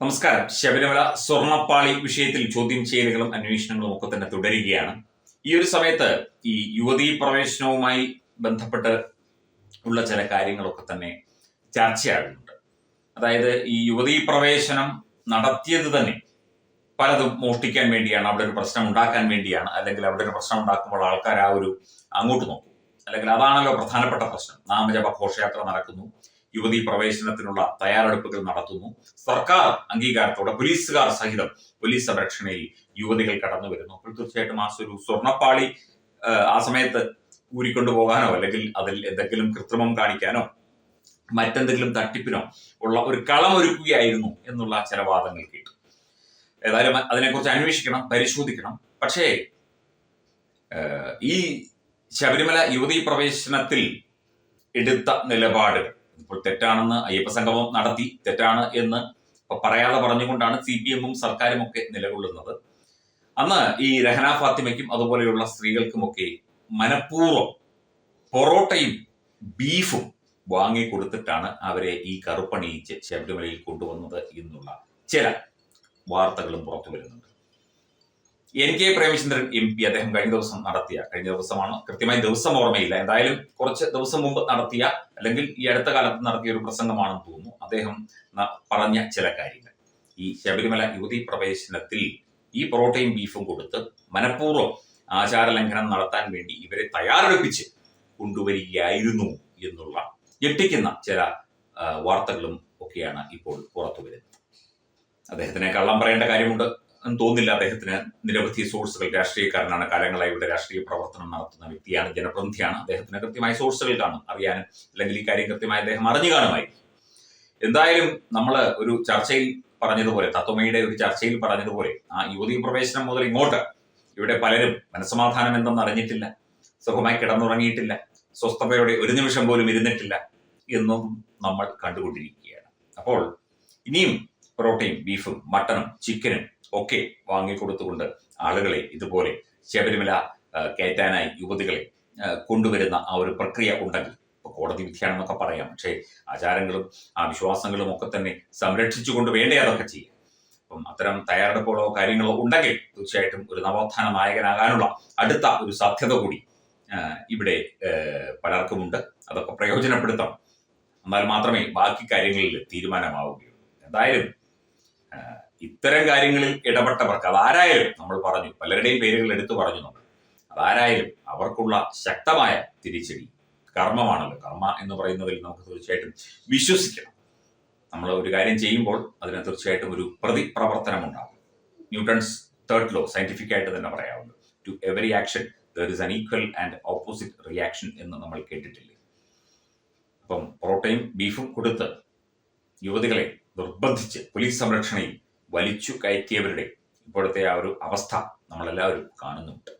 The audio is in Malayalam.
നമസ്കാരം. ശബരിമല സ്വർണപ്പാളി വിഷയത്തിൽ ചോദ്യം ചെയ്യലുകളും അന്വേഷണങ്ങളും ഒക്കെ തന്നെ തുടരുകയാണ്. ഈ ഒരു സമയത്ത് ഈ യുവതീ പ്രവേശനവുമായി ബന്ധപ്പെട്ട് ഉള്ള ചില കാര്യങ്ങളൊക്കെ തന്നെ ചർച്ചയാകുന്നുണ്ട്. അതായത് ഈ യുവതീ പ്രവേശനം നടത്തിയത് തന്നെ പലതും മോഷ്ടിക്കാൻ വേണ്ടിയാണ് അവിടെ ഒരു പ്രശ്നം ഉണ്ടാക്കാൻ വേണ്ടിയാണ് അല്ലെങ്കിൽ അവിടെ ഒരു പ്രശ്നം ഉണ്ടാക്കുമ്പോൾ ആൾക്കാർ ആ ഒരു അങ്ങോട്ട് നോക്കും. അല്ലെങ്കിൽ അതാണല്ലോ പ്രധാനപ്പെട്ട പ്രശ്നം. നാമജപ ഘോഷയാത്ര നടക്കുന്നു. യുവതീ പ്രവേശനത്തിനുള്ള തയ്യാറെടുപ്പുകൾ നടത്തുന്നു. സർക്കാർ അംഗീകാരത്തോടെ പോലീസുകാർ സഹിതം പോലീസ് സംരക്ഷണയിൽ യുവതികൾ കടന്നു വരുന്നു. അപ്പോൾ തീർച്ചയായിട്ടും ആ ഒരു സ്വർണപ്പാളി ആ, സമയത്ത് ഊരിക്കൊണ്ടു പോകാനോ അല്ലെങ്കിൽ അതിൽ എന്തെങ്കിലും കൃത്രിമം കാണിക്കാനോ മറ്റെന്തെങ്കിലും തട്ടിപ്പിനോ ഉള്ള ഒരു കളമൊരുക്കുകയായിരുന്നു എന്നുള്ള ചില വാദങ്ങൾ കേട്ടു. ഏതായാലും അതിനെക്കുറിച്ച് അന്വേഷിക്കണം പരിശോധിക്കണം. പക്ഷേ ഈ ശബരിമല യുവതീ പ്രവേശനത്തിൽ എടുത്ത നിലപാട് ഇപ്പോൾ തെറ്റാണെന്ന് അയ്യപ്പ സംഗമം നടത്തി തെറ്റാണ് എന്ന് പറയാതെ പറഞ്ഞുകൊണ്ടാണ് സി പി എമ്മും സർക്കാരും ഒക്കെ നിലകൊള്ളുന്നത്. അന്ന് ഈ രഹന ഫാത്തിമയ്ക്കും അതുപോലെയുള്ള സ്ത്രീകൾക്കുമൊക്കെ മനഃപൂർവം പൊറോട്ടയും ബീഫും വാങ്ങി കൊടുത്തിട്ടാണ് അവരെ ഈ കറുപ്പണിയിച്ച് ശബരിമലയിൽ കൊണ്ടുവന്നത് എന്നുള്ള ചില വാർത്തകളും പുറത്തു വരുന്നുണ്ട്. N K Premachandran M P അദ്ദേഹം കഴിഞ്ഞ ദിവസം നടത്തിയ കഴിഞ്ഞ ദിവസമാണ്. കൃത്യമായി ദിവസം ഓർമ്മയില്ല. എന്തായാലും കുറച്ച് ദിവസം മുമ്പ് നടത്തിയ അല്ലെങ്കിൽ ഈ അടുത്ത കാലത്ത് നടത്തിയ ഒരു പ്രസംഗമാണെന്ന് തോന്നുന്നു. അദ്ദേഹം പറഞ്ഞ ചില കാര്യങ്ങൾ. ഈ ശബരിമല യുവതി പ്രവേശനത്തിൽ ഈ പൊറോട്ടയും ബീഫും കൊടുത്ത് മനഃപൂർവം ആചാരലംഘനം നടത്താൻ വേണ്ടി ഇവരെ തയ്യാറെടുപ്പിച്ച് കൊണ്ടുവരികയായിരുന്നു എന്നുള്ള ഞെട്ടിക്കുന്ന ചില വാർത്തകളും ഒക്കെയാണ് ഇപ്പോൾ പുറത്തു വരുന്നത് അദ്ദേഹത്തിനെ കള്ളം പറയേണ്ട കാര്യമുണ്ട്. എന്ന് തോന്നുന്നില്ല അദ്ദേഹത്തിന്. നിരവധി സോഴ്സുകൾ രാഷ്ട്രീയക്കാരനാണ് കാലങ്ങളായി ഇവിടെ രാഷ്ട്രീയ പ്രവർത്തനം നടത്തുന്ന വ്യക്തിയാണ് ജനപ്രതിനിധിയാണ്. അദ്ദേഹത്തിന് കൃത്യമായ സോഴ്സുകൾ കാണും അറിയാനും അല്ലെങ്കിൽ ഈ കാര്യം കൃത്യമായി അദ്ദേഹം അറിഞ്ഞു കാണുമായി. എന്തായാലും നമ്മൾ ഒരു ചർച്ചയിൽ പറഞ്ഞതുപോലെ തത്വമയുടെ ഒരു ചർച്ചയിൽ പറഞ്ഞതുപോലെ ആ യുവതി പ്രവേശനം മുതൽ ഇങ്ങോട്ട് ഇവിടെ പലരും മനസ്സമാധാനം എന്തെന്ന് അറിഞ്ഞിട്ടില്ല സുഖമായി കിടന്നുറങ്ങിയിട്ടില്ല സ്വസ്ഥതയോടെ ഒരു നിമിഷം പോലും ഇരുന്നിട്ടില്ല എന്നും നമ്മൾ കണ്ടുകൊണ്ടിരിക്കുകയാണ്. അപ്പോൾ ഇനിയും പ്രോട്ടീൻ ബീഫും മട്ടനും ചിക്കനും ഒക്കെ വാങ്ങിക്കൊടുത്തുകൊണ്ട് ആളുകളെ ഇതുപോലെ ശബരിമല കയറ്റാനായി യുവതികളെ കൊണ്ടുവരുന്ന ആ ഒരു പ്രക്രിയ ഉണ്ടെങ്കിൽ ഇപ്പൊ കോടതി വിധിയാണെന്നൊക്കെ പറയാം. പക്ഷേ ആചാരങ്ങളും ആ വിശ്വാസങ്ങളും ഒക്കെ തന്നെ സംരക്ഷിച്ചുകൊണ്ട് വേണ്ടേ അതൊക്കെ ചെയ്യാം അപ്പം അത്തരം തയ്യാറെടുപ്പുകളോ കാര്യങ്ങളോ ഉണ്ടെങ്കിൽ തീർച്ചയായിട്ടും ഒരു നവോത്ഥാന നായകനാകാനുള്ള അടുത്ത ഒരു സാധ്യത കൂടി ഇവിടെ പലർക്കുമുണ്ട്. അതൊക്കെ പ്രയോജനപ്പെടുത്താം എന്നാൽ മാത്രമേ ബാക്കി കാര്യങ്ങളിൽ തീരുമാനമാവുകയുള്ളൂ. എന്തായാലും ഇത്തരം കാര്യങ്ങളിൽ ഇടപെട്ടവർക്ക് അതാരായാലും നമ്മൾ പറഞ്ഞു പലരുടെയും പേരുകൾ എടുത്തു പറഞ്ഞു നമ്മൾ അതാരായാലും അവർക്കുള്ള ശക്തമായ തിരിച്ചടി കർമ്മമാണല്ലോ. കർമ്മ എന്ന് പറയുന്നതിൽ നമുക്ക് തീർച്ചയായിട്ടും വിശ്വസിക്കണം. നമ്മൾ ഒരു കാര്യം ചെയ്യുമ്പോൾ അതിന് തീർച്ചയായിട്ടും ഒരു പ്രതിപ്രവർത്തനം ഉണ്ടാകും. ന്യൂട്ടൺസ് തേർഡ് ലോ സയന്റിഫിക് ആയിട്ട് തന്നെ പറയാവുന്നത്. To every action there is an equal and opposite reaction എന്ന് നമ്മൾ കേട്ടിട്ടില്ലേ? അപ്പം പൊറോട്ടയും ബീഫും കൊടുത്ത് യുവതികളെ നിർബന്ധിച്ച് പോലീസ് സംരക്ഷണയിൽ വലിച്ചു കയറ്റിയവരുടെ ഇപ്പോഴത്തെ ആ ഒരു അവസ്ഥ നമ്മളെല്ലാവരും കാണുന്നുണ്ട്.